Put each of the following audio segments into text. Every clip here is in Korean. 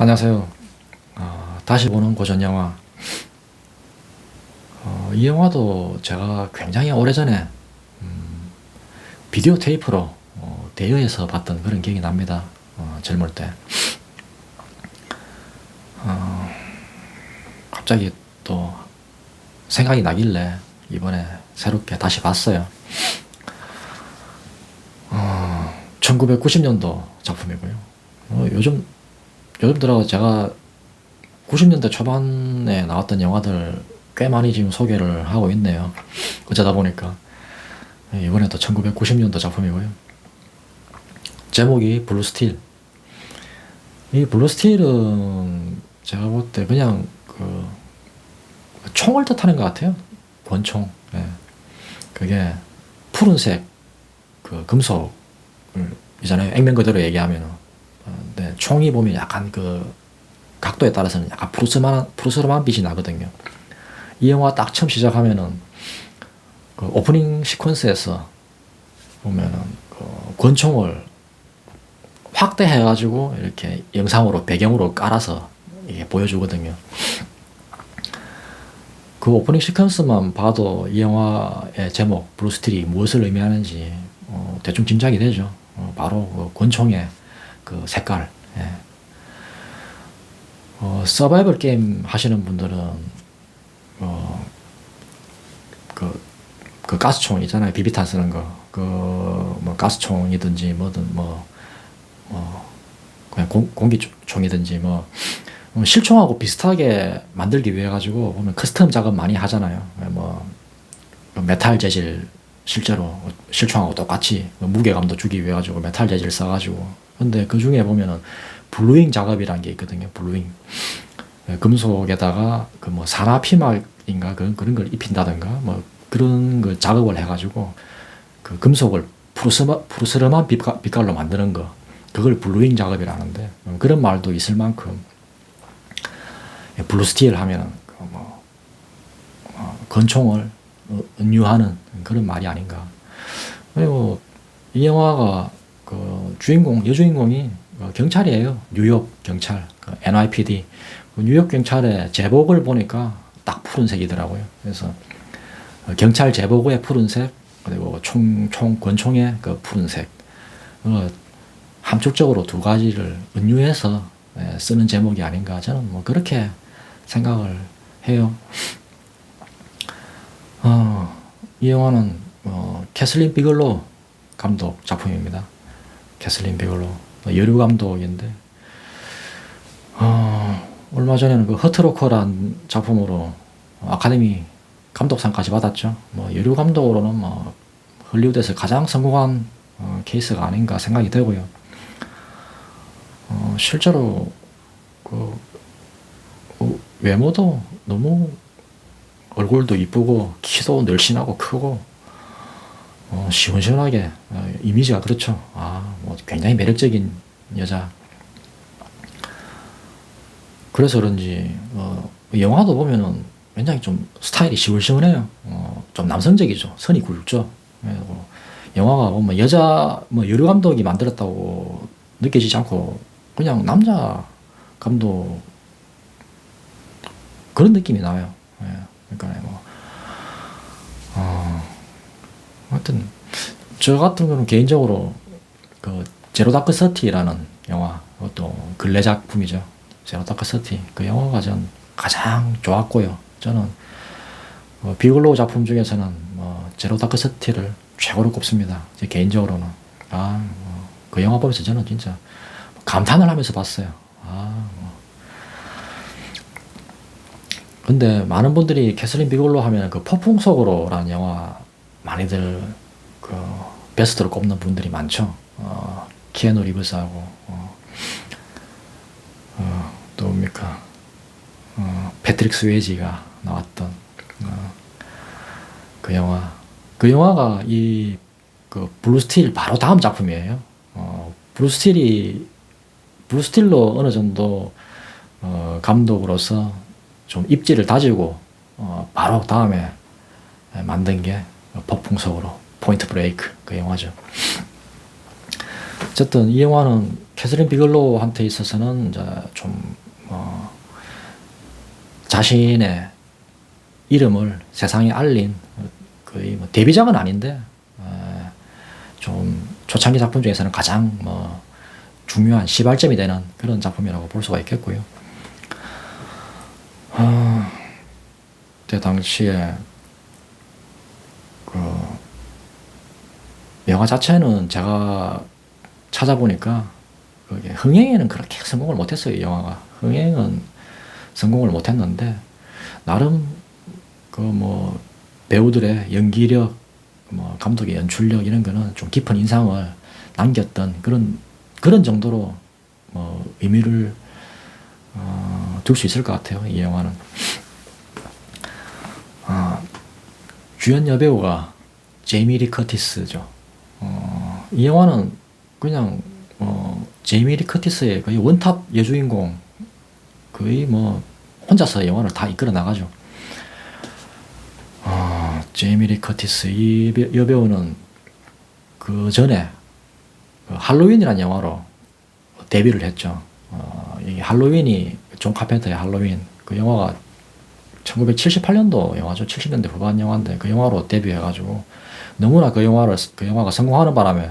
안녕하세요. 어, 다시 보는 고전 영화. 어, 이 영화도 제가 굉장히 오래전에 음, 비디오 테이프로 어, 대여해서 봤던 그런 기억이 납니다. 어, 젊을 때. 어, 갑자기 또 생각이 나길래 이번에 새롭게 다시 봤어요. 어, 1990년도 작품이고요. 어, 요즘 요즘 들어 제가 90년대 초반에 나왔던 영화들 꽤 많이 지금 소개를 하고 있네요. 어쩌다 보니까 예, 이번에도 1990년도 작품이고요. 제목이 블루스틸. 이 블루스틸은 제가 볼 때 그냥 그 총을 뜻하는 것 같아요. 권총. 예. 그게 푸른색 그 금속 이잖아요. 액면 그대로 얘기하면은. 총이 보면 약간 그 각도에 따라서는 약간 푸르스만 푸르스름한 빛이 나거든요. 이 영화 딱 처음 시작하면은 그 오프닝 시퀀스에서 보면은 그 권총을 확대해가지고 이렇게 영상으로 배경으로 깔아서 이게 보여주거든요. 그 오프닝 시퀀스만 봐도 이 영화의 제목 브루스틸이 무엇을 의미하는지 어, 대충 짐작이 되죠. 어, 바로 그 권총의 그 색깔. 예. 어, 서바이벌 게임 하시는 분들은 어, 그, 그 가스총 있잖아요. 비비탄 쓰는 거. 그, 뭐, 가스총이든지 뭐든 뭐, 어, 그냥 공, 공기총이든지 뭐, 뭐, 실총하고 비슷하게 만들기 위해 가지고 보면 커스텀 작업 많이 하잖아요. 뭐, 메탈 재질 실제로 실총하고 똑같이 무게감도 주기 위해 가지고 메탈 재질 써가지고 근데 그 중에 보면은 블루잉 작업이라는 게 있거든요. 블루잉 금속에다가 그 뭐 산화피막인가 그런 그런 걸 입힌다든가 뭐 그런 걸 작업을 해가지고 그 금속을 푸르스름한 빛깔, 빛깔로 만드는 거 그걸 블루잉 작업이라는데 그런 말도 있을 만큼 블루스틸 하면은 그뭐 어, 건총을 은유하는 그런 말이 아닌가. 그리고 이 영화가 그 주인공 여주인공이 그 경찰이에요. 뉴욕 경찰 그 NYPD 그 뉴욕 경찰의 제복을 보니까 딱 푸른색이더라고요. 그래서 경찰 제복의 푸른색 그리고 총 총 권총의 그 푸른색 어, 함축적으로 두 가지를 은유해서 예, 쓰는 제목이 아닌가 저는 뭐 그렇게 생각을 해요. 어, 이 영화는 어, 캐슬린 비글로 감독 작품입니다. 캐슬린 비글로 여류 감독인데 어, 얼마 전에는 그 허트로커란 작품으로 아카데미 감독상까지 받았죠. 뭐 여류 감독으로는 뭐 헐리우드에서 가장 성공한 어, 케이스가 아닌가 생각이 되고요. 어, 실제로 그 어, 외모도 너무 얼굴도 이쁘고 키도 늘씬하고 크고 어, 시원시원하게 어, 이미지가 그렇죠. 아, 뭐 굉장히 매력적인 여자. 그래서 그런지 어, 영화도 보면은 굉장히 좀 스타일이 시원시원해요. 어, 좀 남성적이죠. 선이 굵죠. 그리고 영화가 보면 여자 뭐 여류 감독이 만들었다고 느껴지지 않고 그냥 남자 감독 그런 느낌이 나요. 예. 그러니까 뭐 어, 하여튼 저 같은 경우는 개인적으로 그 제로 다크 서티라는 영화 그것도 근래 작품이죠. 제로 다크 서티 그 영화가 전 가장 좋았고요. 저는 뭐 비글로우 작품 중에서는 뭐 제로 다크 서티를 최고로 꼽습니다. 제 개인적으로는 아그 뭐 영화 보면서 저는 진짜 감탄을 하면서 봤어요. 아 뭐. 근데 많은 분들이 캐슬린 비글로 하면 그 폭풍 속으로라는 영화 많이들 그 베스트로 꼽는 분들이 많죠. 어, 키아누 리브스하고 어, 어, 또 뭡니까 어, 패트릭 스웨지가 나왔던 어, 그 영화 그 영화가 이 그 블루스틸 바로 다음 작품이에요. 어, 블루스틸이 블루스틸로 어느 정도 어, 감독으로서 좀 입지를 다지고 어, 바로 다음에 만든 게 폭풍속으로 포인트 브레이크 그 영화죠. 어쨌든 이 영화는 캐서린 비글로우한테 있어서는 이제 좀 어, 자신의 이름을 세상에 알린 거의 뭐 데뷔작은 아닌데 어, 좀 초창기 작품 중에서는 가장 뭐 중요한 시발점이 되는 그런 작품이라고 볼 수가 있겠고요. 아, 그때 당시에 그 영화 자체는 제가 찾아보니까 흥행에는 그렇게 성공을 못했어요. 이 영화가 흥행은 성공을 못했는데 나름 그 뭐 배우들의 연기력, 뭐 감독의 연출력 이런 거는 좀 깊은 인상을 남겼던 그런 그런 정도로 뭐 의미를 어, 둘수 있을 것 같아요. 이 영화는 어, 주연 여배우가 제이미 리 커티스죠. 어, 이 영화는 그냥 어, 제이미 리 커티스의 거의 원탑 여주인공 거의 뭐 혼자서 영화를 다 이끌어 나가죠. 어, 제이미 리 커티스 이 여배우는 그 전에 그 할로윈이라는 영화로 데뷔를 했죠. 어, 이 할로윈이 존 카펜터의 할로윈 그 영화가 1978년도 영화죠. 70년대 후반 영화인데 그 영화로 데뷔해가지고 너무나 그 영화를 그 영화가 성공하는 바람에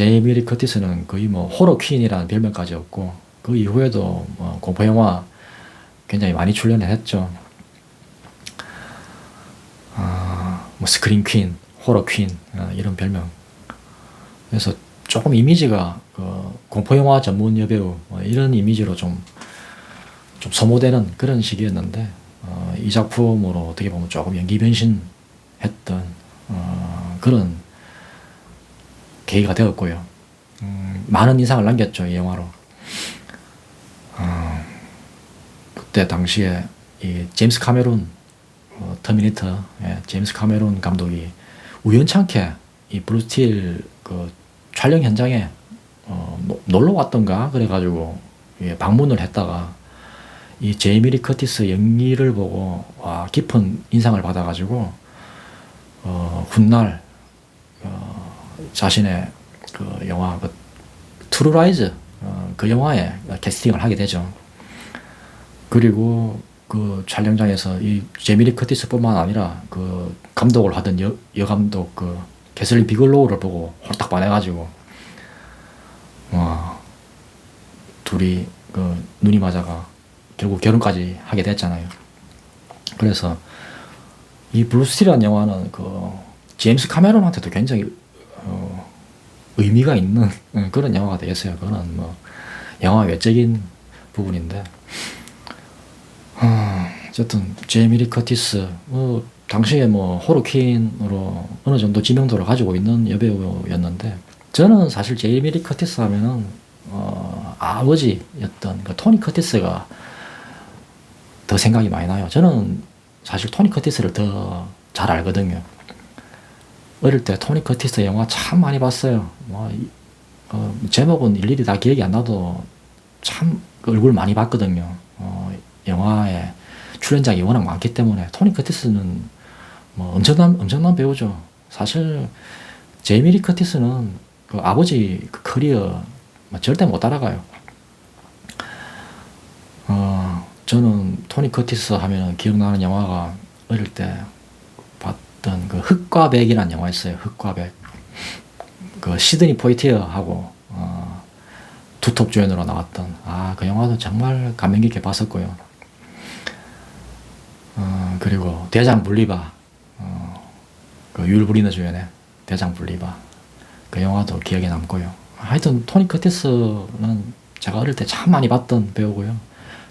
제이미 리 커티스는 거의 뭐 호러 퀸이라는 별명까지 얻고 그 이후에도 뭐 공포 영화 굉장히 많이 출연을 했죠. 아, 뭐 스크린 퀸, 호러 퀸 아, 이런 별명. 그래서 조금 이미지가 그 공포 영화 전문 여배우 뭐 이런 이미지로 좀 좀 소모되는 그런 시기였는데 어, 이 작품으로 어떻게 보면 조금 연기 변신했던 어, 그런 계기가 되었고요. 음, 많은 인상을 남겼죠 이 영화로. 어, 그때 당시에 이 제임스 카메론 어, 터미네이터 예, 제임스 카메론 감독이 우연찮게 이 브루스틸 그 촬영 현장에 어, 놀러 왔던가 그래가지고 예, 방문을 했다가 이 제이미리 커티스 연기를 보고 와 깊은 인상을 받아가지고 어, 훗날 어, 자신의 그 영화 그 트루라이즈 어, 그 영화에 캐스팅을 하게 되죠. 그리고 그 촬영장에서 이 제미리 커티스뿐만 아니라 그 감독을 하던 여, 여감독 그 게슬리 비글로우를 보고 홀딱 반해가지고 와 둘이 그 눈이 맞아가 결국 결혼까지 하게 됐잖아요. 그래서 이 블루스틸이라는 영화는 그 제임스 카메론한테도 굉장히 어, 의미가 있는 그런 영화가 되겠어요. 그거는 뭐 영화 외적인 부분인데 어, 어쨌든 제이미 리 커티스 뭐 당시에 뭐 호르퀸으로 어느 정도 지명도를 가지고 있는 여배우였는데 저는 사실 제이미 리 커티스 하면은 어, 아버지였던 그 토니 커티스가 더 생각이 많이 나요. 저는 사실 토니 커티스를 더 잘 알거든요. 어릴 때 토니 커티스 영화 참 많이 봤어요. 뭐, 어, 제목은 일일이 다 기억이 안 나도 참 얼굴 많이 봤거든요. 어, 영화에 출연작이 워낙 많기 때문에 토니 커티스는 뭐 엄청난 엄청난 배우죠. 사실 제이미 리 커티스는 그 아버지 그 커리어 뭐 절대 못 따라가요. 어, 저는 토니 커티스 하면 기억나는 영화가 어릴 때 봤던 그 흑과 백이라는 영화 있어요. 흑과 백. 그 시드니 포이티어하고 어, 두톱 주연으로 나왔던 아 그 영화도 정말 감명 깊게 봤었고요. 어, 그리고 대장 분리바 어, 그 율브리너 주연의 대장 분리바 그 영화도 기억에 남고요. 하여튼 토니 커티스는 제가 어릴 때 참 많이 봤던 배우고요.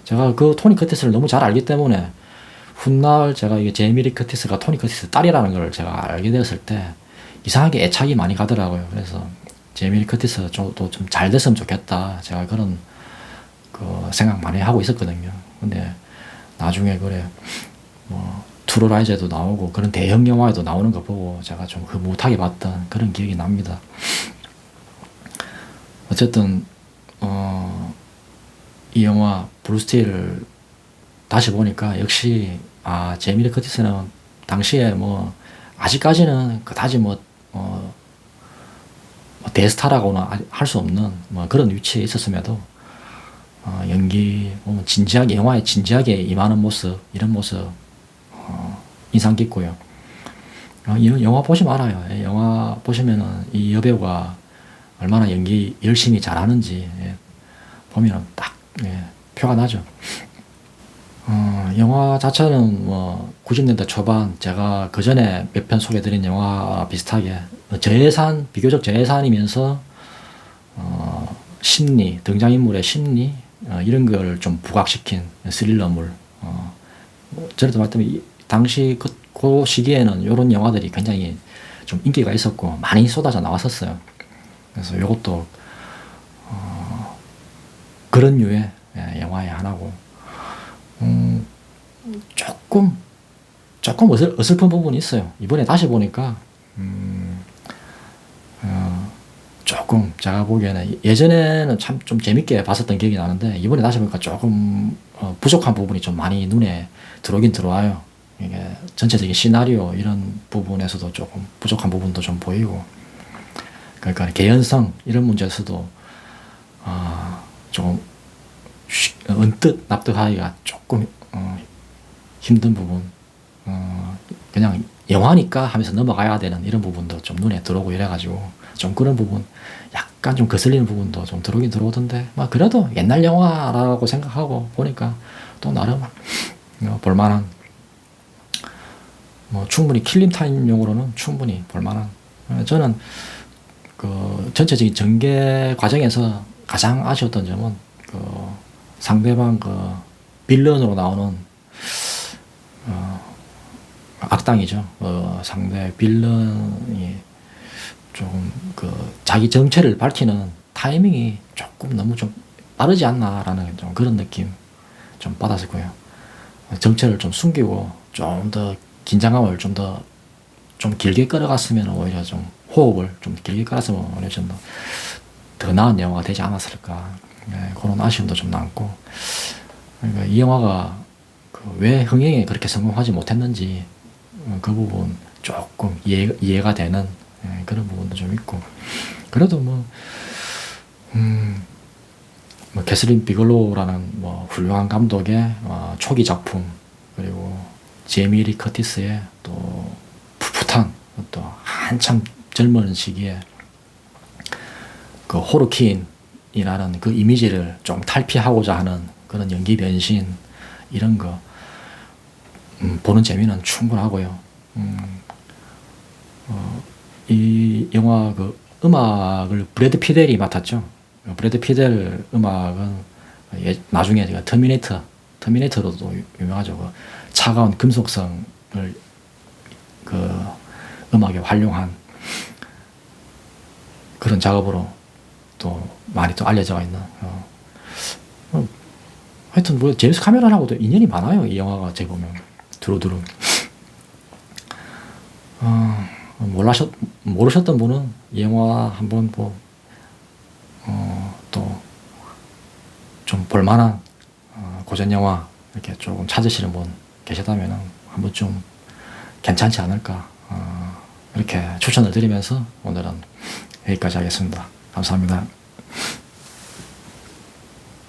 제가 그 토니 커티스를 너무 잘 알기 때문에 훗날 제가 이게 제미리 커티스가 토니 커티스 딸이라는 걸 제가 알게 되었을 때 이상하게 애착이 많이 가더라고요. 그래서 제미리 커티스 저도 좀잘 됐으면 좋겠다. 제가 그런 그 생각 많이 하고 있었거든요. 근데 나중에 그래 뭐 트루라이즈에도 나오고 그런 대형 영화에도 나오는 거 보고 제가 좀 흐뭇하게 봤던 그런 기억이 납니다. 어쨌든 어, 이 영화 브루스틸을 다시 보니까 역시 아 제미리 커티스는 당시에 뭐 아직까지는 그다지 뭐, 어, 뭐 대스타라고는 할 수 없는 뭐 그런 위치에 있었음에도 어, 연기 보면 진지하게 영화에 진지하게 임하는 모습 이런 모습 어, 인상 깊고요. 어, 이 영화 보시면 알아요. 예, 영화 보시면은 이 여배우가 얼마나 연기 열심히 잘하는지 예, 보면은 딱 예, 표가 나죠. 어, 영화 자체는 뭐 90년대 초반 제가 그 전에 몇 편 소개드린 영화 비슷하게 저예산 비교적 저예산이면서 어, 심리 등장인물의 심리 어, 이런 걸 좀 부각시킨 스릴러물. 어, 뭐 전에도 말했지만 당시 그, 그 시기에는 이런 영화들이 굉장히 좀 인기가 있었고 많이 쏟아져 나왔었어요. 그래서 이것도 어, 그런 류의 조금 조금 어슬, 어슬픈 부분이 있어요. 이번에 다시 보니까 음, 어, 조금 제가 보기에는 예전에는 참 좀 재밌게 봤었던 기억이 나는데 이번에 다시 보니까 조금 어, 부족한 부분이 좀 많이 눈에 들어오긴 들어와요. 이게 전체적인 시나리오 이런 부분에서도 조금 부족한 부분도 좀 보이고 그러니까 개연성 이런 문제에서도 어, 조금 언뜻 납득하기가 조금 어, 힘든 부분 어, 그냥 영화니까 하면서 넘어가야 되는 이런 부분도 좀 눈에 들어오고 이래가지고 좀 그런 부분 약간 좀 거슬리는 부분도 좀 들어오긴 들어오던데 뭐 그래도 옛날 영화라고 생각하고 보니까 또 나름 어, 볼만한 뭐 충분히 킬링 타임용으로는 충분히 볼만한. 어, 저는 그 전체적인 전개 과정에서 가장 아쉬웠던 점은 그 상대방 그 빌런으로 나오는 어, 악당이죠. 어, 상대 빌런이 조금 그 자기 정체를 밝히는 타이밍이 조금 너무 좀 빠르지 않나라는 좀 그런 느낌 좀 받았었고요. 정체를 좀 숨기고 좀 더 긴장감을 좀 더좀 길게 끌어갔으면 오히려 좀 호흡을 좀 길게 끌었으면 오히려 좀더 나은 영화가 되지 않았을까 네, 그런 아쉬움도 좀 남고 그러니까 이 영화가 그 왜 흥행에 그렇게 성공하지 못했는지 어, 그 부분 조금 이해, 이해가 되는 예, 그런 부분도 좀 있고. 그래도 뭐, 음, 뭐 캐슬린 비글로라는 뭐 훌륭한 감독의 어, 초기 작품 그리고 제미 리 커티스의 또 풋풋한 또 한참 젊은 시기에 그 호르킨이라는 그 이미지를 좀 탈피하고자 하는 그런 연기 변신 이런 거 음, 보는 재미는 충분하고요. 음, 어, 이 영화 그 음악을 브래드 피델이 맡았죠. 브래드 피델 음악은 예, 나중에 제가 터미네이터, 터미네이터로도 유명하죠. 그 차가운 금속성을 그 음악에 활용한 그런 작업으로 또 많이 또 알려져 있는. 어. 어, 하여튼 뭐 제임스 카메론하고도 인연이 많아요. 이 영화가 제 보면 두루두루. 어. 몰라셨, 모르셨던 분은 이 영화 한번 뭐, 어, 또, 좀 볼만한, 어, 고전 영화, 이렇게 조금 찾으시는 분 계시다면 한번 좀 괜찮지 않을까, 어, 이렇게 추천을 드리면서 오늘은 여기까지 하겠습니다. 감사합니다.